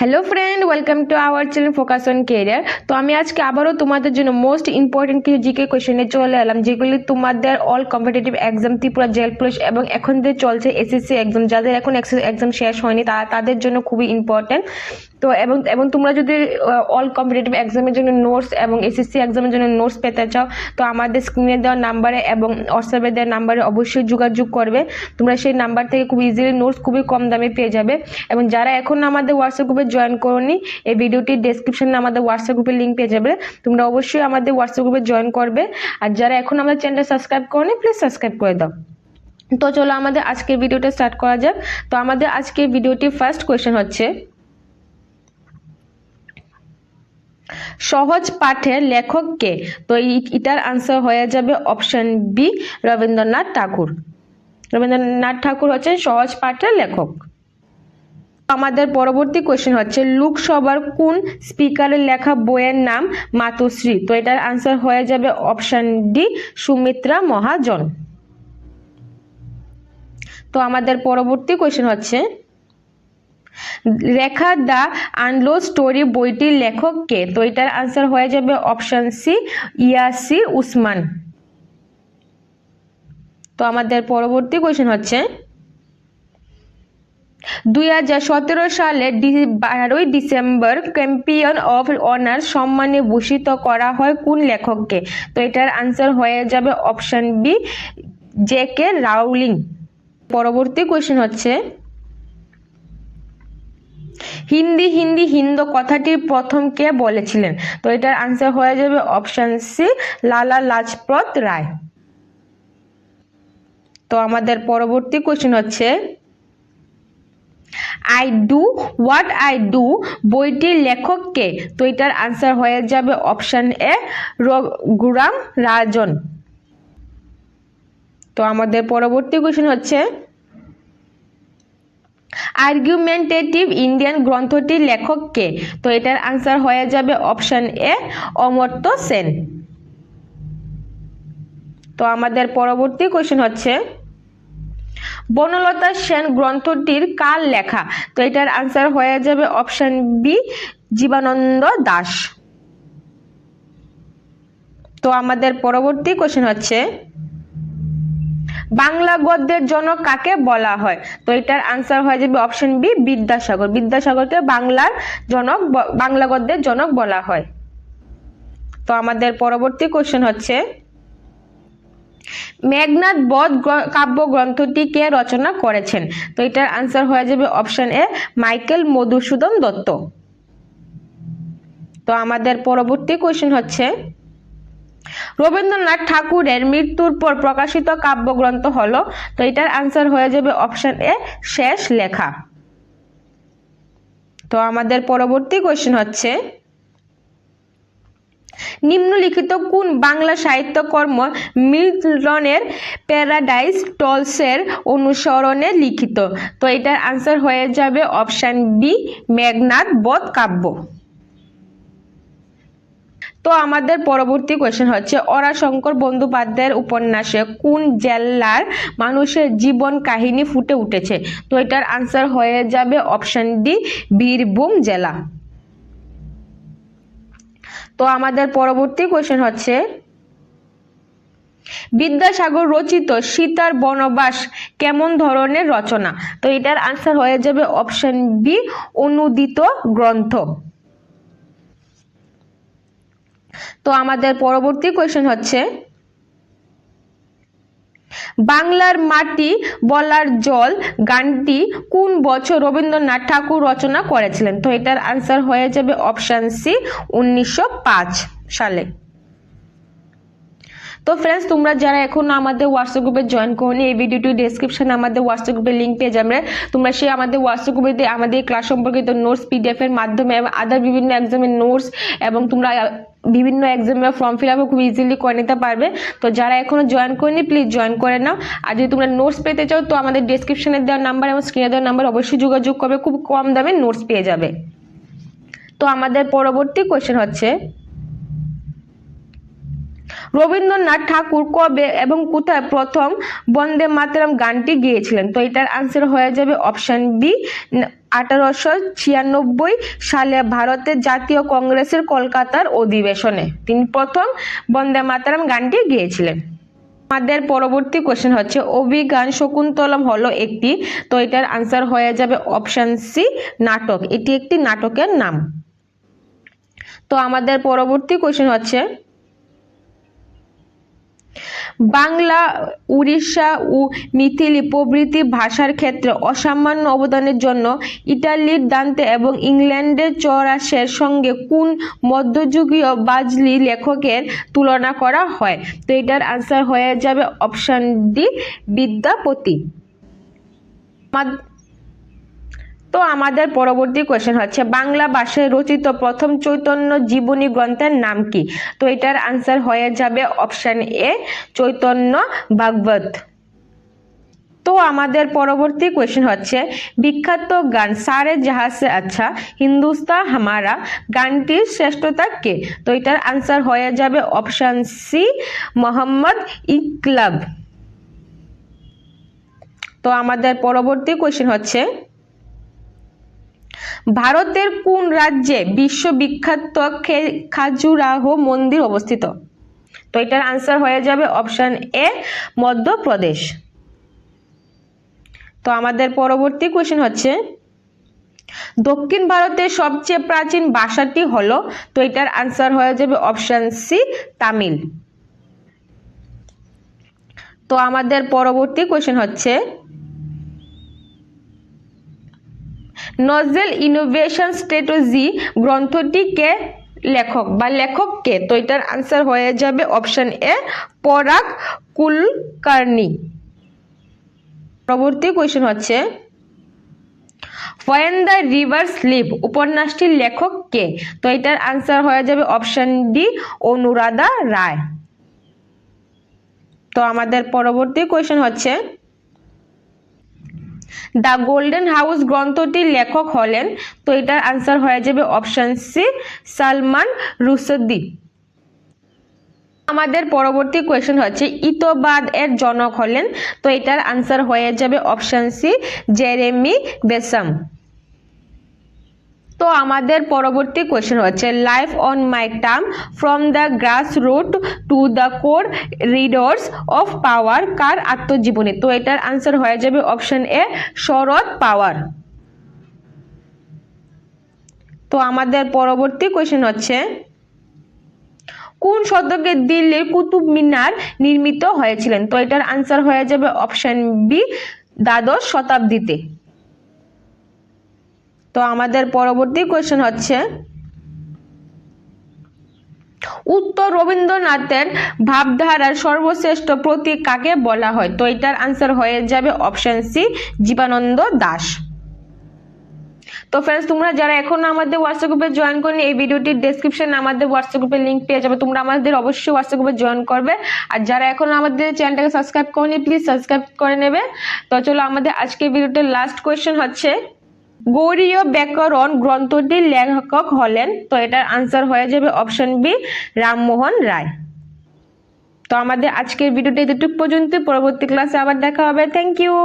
Hello friend welcome to our channel focus on career তো আমি আজকে আবারও তোমাদের জন্য মোস্ট ইম্পর্টেন্ট কিছু জিকে কোয়েশনে চলে এলাম, যেগুলি তোমাদের all competitive exam Tripura jail police এবং এখন যে চলছে এসএসসি এক্সাম যাদের এখন এক্সাম শেষ হয়নি, তারা তাদের জন্য খুবই ইম্পর্টেন্ট তো এবং এবং তোমরা যদি অল কম্পিটিটিভ এক্সামের জন্য নোটস এবং এসএসসি এক্সামের জন্য নোটস পেতে চাও, তো আমাদের স্ক্রিনে দেওয়া নাম্বারে এবং হোয়াটসঅ্যাপে দেওয়া নাম্বারে অবশ্যই যোগাযোগ করবে। তোমরা সেই নাম্বার থেকে খুব ইজিলি নোটস খুবই কম দামে পেয়ে যাবে। এবং যারা এখন আমাদের হোয়াটসঅ্যাপ গ্রুপে জয়েন করনি, এই ভিডিওটির ডেসক্রিপশনে আমাদের হোয়াটসঅ্যাপ গ্রুপের লিঙ্ক পেয়ে যাবে। তোমরা অবশ্যই আমাদের হোয়াটসঅ্যাপ গ্রুপে জয়েন করবে। আর যারা এখন আমাদের চ্যানেলটা সাবস্ক্রাইব করনি প্লিজ সাবস্ক্রাইব করে দাও। তো চলো আমাদের আজকের ভিডিওটা স্টার্ট করা যাক। তো আমাদের আজকের ভিডিওটি ফার্স্ট কোয়েশ্চেন হচ্ছে সহজ পাঠের লেখক কে তো এটার আনসার হয়ে যাবে অপশন বি রবীন্দ্রনাথ ঠাকুর। রবীন্দ্রনাথ ঠাকুর হচ্ছেন সহজ পাঠের লেখক। আমাদের পরবর্তী কোয়েশ্চেন হচ্ছে, লোকসভার কোন স্পিকারের লেখা বইয়ের নাম মাতুশ্রী? তো এটার আনসার হয়ে যাবে অপশন ডি সুমিত্রা মহাজন। তো আমাদের পরবর্তী কোয়েশ্চেন হচ্ছে রেখা দ্য আনলো স্টোরি বইটির লেখক কে তো এটার আনসার হয়ে যাবে অপশন সি ইয়াসি উসমান। তো আমাদের পরবর্তী কোয়েশ্চেন হচ্ছে, দুই হাজার সতেরো সালে বারোই ডিসেম্বর চ্যাম্পিয়ন অফ অনার সম্মানে ভূষিত করা হয় কোন লেখককে? তো এটার আনসার হয়ে যাবে option B J K Rowling. পরবর্তী কোয়েশ্চেন হচ্ছে হিন্দি হিন্দি, হিন্দ কথাটির প্রথম কে বলেছিলেন? তো এটার আনসার হয়ে যাবে অপশন সি লালা লাজপত রায়। তো আমাদের পরবর্তী কোশ্চেন হচ্ছে I do what I do বইটির লেখক কে? তো এটার আনসার হয়ে যাবে অপশন এ রঘুরাম রাজন। তো আমাদের পরবর্তী কোশ্চেন হচ্ছে আর্গুমেন্টেটিভ ইন্ডিয়ান গ্রন্থটির লেখক কে? তো এটার আনসার হয়ে যাবে অপশন এ অমর্ত্য সেন। তো আমাদের পরবর্তী কোশ্চেন হচ্ছে, বনলতা সেন গ্রন্থটির কার লেখা? তো এটার আনসার হয়ে যাবে অপশন বি জীবানন্দ দাস। তো আমাদের পরবর্তী কোশ্চেন হচ্ছে বাংলা গদ্যের জনক কাকে বলা হয়? তো এটার আনসার হয়ে যাবে অপশন বি বিদ্যাসাগর। বিদ্যাসাগরকে বাংলার জনক বাংলা গদ্যের জনক বলা হয়। তো আমাদের পরবর্তী কোশ্চেন হচ্ছে মেঘনাথ বধ কাব্য গ্রন্থটি কে রচনা করেছেন? তো এটার আনসার হয়ে যাবে option A Michael Madhusudan Dutta. তো আমাদের পরবর্তী কোশ্চেন হচ্ছে রবীন্দ্রনাথ ঠাকুরের মৃত্যুর পর প্রকাশিত কাব্যগ্রন্থ হলো, তো এটার আনসার হয়ে যাবে অপশন এ, শেষ লেখা। তো আমাদের পরবর্তী কোশ্চেন হচ্ছে, নিম্নলিখিত কোন বাংলা সাহিত্যকর্ম মিল্টনের প্যারাডাইস টলসের অনুসরণে লিখিত? তো এটার আনসার হয়ে যাবে অপশন বি মেঘনাথ বধ কাব্য। তো আমাদের পরবর্তী কোয়েশ্চেন হচ্ছে, অরাশঙ্কর বন্দ্যোপাধ্যায়ের উপন্যাসে কোন জেলার মানুষের জীবন কাহিনী ফুটে উঠেছে? তো এটার আনসার হয়ে যাবে অপশন ডি বীরভূম জেলা। তো আমাদের পরবর্তী কোয়েশ্চেন হচ্ছে, বিদ্যাসাগর রচিত সীতার বনবাস কেমন ধরনের রচনা? তো এটার আনসার হয়ে যাবে অপশন বি অনুদিত গ্রন্থ। তো আমাদের পরবর্তী কোয়েশ্চেন হচ্ছে, বাংলার মাটি বলার জল গানটি কোন বছর রবীন্দ্রনাথ ঠাকুর রচনা করেছিলেন? তো এটার আনসার হয়ে যাবে অপশন সি উনিশশো সালে। তো ফ্রেন্ডস তোমরা যারা এখনও আমাদের হোয়াটসঅ্যাপ গ্রুপে জয়েন করনি, এই ভিডিওটি ডেসক্রিপশনে আমাদের হোয়াটসঅ্যাপ গ্রুপের লিঙ্ক পেয়ে যাবে। তোমরা সেই আমাদের হোয়াটসঅ্যাপ গ্রুপে আমাদের ক্লাস সম্পর্কিত নোটস পিডিএফ এর মাধ্যমে আদার বিভিন্ন এক্সামের নোটস এবং তোমরা বিভিন্ন এক্সামের ফর্ম ফিল আপও খুব ইজিলি করে নিতে পারবে। তো যারা এখনও জয়েন করেনি প্লিজ জয়েন করে নাও। আর যদি তোমরা নোটস পেতে চাও, তো আমাদের ডিসক্রিপশানে দেওয়া নাম্বার এবং স্ক্রিনে দেওয়া নাম্বার অবশ্যই যোগাযোগ করবে। খুব কম দামে নোটস পেয়ে যাবে। তো আমাদের পরবর্তী কোয়েশ্চেন হচ্ছে রবীন্দ্রনাথ ঠাকুর কবে এবং কোথায় প্রথম বন্দে মাতরম গানটি গেয়েছিলেন? তো এটার আনসার হয়ে যাবে অপশন বি আঠারোশো ছিয়ানব্বই সালে ভারতের জাতীয় কংগ্রেসের কলকাতার অধিবেশনে তিনি প্রথম বন্দে মাতরম গানটি গেয়েছিলেন। আমাদের পরবর্তী কোশ্চেন হচ্ছে অভিজ্ঞান শকুন্তলম হলো একটি, তো এটার আনসার হয়ে যাবে অপশন সি নাটক। এটি একটি নাটকের নাম। তো আমাদের পরবর্তী কোশ্চেন হচ্ছে বাংলা, উড়িষ্যা ও মিথিলি প্রভৃতি ভাষার ক্ষেত্রে অসামান্য অবদানের জন্য ইটালির দান্তে এবং ইংল্যান্ডের চরাসের সঙ্গে কোন মধ্যযুগীয় বাজলি লেখকের তুলনা করা হয়? তো এটার আনসার হয়ে যাবে অপশান ডি বিদ্যাপতি। তো আমাদের পরবর্তী কোয়েশ্চেন হচ্ছে, বাংলা ভাষায় রচিত প্রথম চৈতন্য জীবনী গ্রন্থের নাম কি? তো এটার আনসার হয়ে যাবে অপশান এ চৈতন্য ভাগবত। তো আমাদের পরবর্তী কোয়েশ্চেন হচ্ছে, বিখ্যাত গান সারে জাহাজ আচ্ছা হিন্দুস্তা হামারা, গানটির শ্রেষ্ঠতা কে? তো এটার আনসার হয়ে যাবে অপশান সি মোহাম্মদ ইকলাব। তো আমাদের পরবর্তী কোয়েশ্চেন হচ্ছে ভারতের কোন রাজ্যে বিশ্ববিখ্যাত খাজুরাহো মন্দির অবস্থিত? তো এটার আনসার হয়ে যাবে অপশন এ মধ্যপ্রদেশ। তো আমাদের পরবর্তী কোয়েশ্চেন হচ্ছে, দক্ষিণ ভারতের সবচেয়ে প্রাচীন ভাষাটি হলো, তো এটার আনসার হয়ে যাবে অপশন সি তামিল। তো আমাদের পরবর্তী কোয়েশ্চেন হচ্ছে নজেল ইনোভেশন স্ট্র্যাটেজি গ্রন্থটি কে লেখক বা লেখককে, তো এটার আনসার হয়ে যাবে অপশন এ, পরাগ কুলকার্নি। পরবর্তী কোয়েশ্চেন হচ্ছে ওয়েন দ্য রিভার স্লিপ উপন্যাসটির লেখক কে? তো এটার আনসার হয়ে যাবে অপশন ডি অনুরাধা রায়। তো আমাদের পরবর্তী কোয়েশ্চেন হচ্ছে দ্য গোল্ডেন হাউস গ্রন্থটির লেখক হলেন। তো এটার আনসার হয়ে যাবে অপশান সি সালমান রুসদ্দি আমাদের পরবর্তী কোয়েশ্চেন হচ্ছে, ইতোবাদ এর জনক হলেন। তো এটার আনসার হয়ে যাবে অপশান সি জেরেমি বেসাম। তো আমাদের পরবর্তী কোয়েশ্চেন হচ্ছে life on my terms from the grass roots to the corridors of power কার আত্মজীবনী? তো এটার আনসার হয়ে যাবে অপশন এ শরৎ পাওয়ার। তো আমাদের পরবর্তী কোয়েশ্চেন হচ্ছে, কোন শতকে দিল্লির কুতুব মিনার নির্মিত হয়েছিলেন? তো এটার আনসার হয়ে যাবে অপশন বি দ্বাদশ শতাব্দীতে। তো আমাদের পরবর্তী কোয়েশ্চেন হচ্ছে, উত্তর রবীন্দ্রনাথের ভাবধারার সর্বশ্রেষ্ঠ প্রতীক কাকে বলা হয়? তো এটার আনসার হয়ে যাবে অপশন সি জীবানন্দ দাস। তো ফ্রেন্ডস তোমরা যারা এখনও আমাদের হোয়াটসঅ্যাপ গ্রুপে জয়েন করনি, এই ভিডিওটির ডেসক্রিপশনে আমাদের হোয়াটসঅ্যাপ গ্রুপের লিঙ্ক পেয়ে যাবে। তোমরা আমাদের অবশ্যই হোয়াটসঅ্যাপ গ্রুপে জয়েন করবে। আর যারা এখনও আমাদের চ্যানেলটাকে সাবস্ক্রাইব করনি প্লিজ সাবস্ক্রাইব করে নেবে। তো চলো আমাদের আজকের ভিডিওটির লাস্ট কোয়েশ্চেন হচ্ছে গৌরীয় ব্যাকরণ গ্রন্থটির লেখক হলেন, তো এটার আনসার হয়ে যাবে অপশন বি রামমোহন রায়। তো আমাদের আজকের ভিডিওটা এতটুকু পর্যন্ত, পরবর্তী ক্লাসে আবার দেখা হবে। Thank you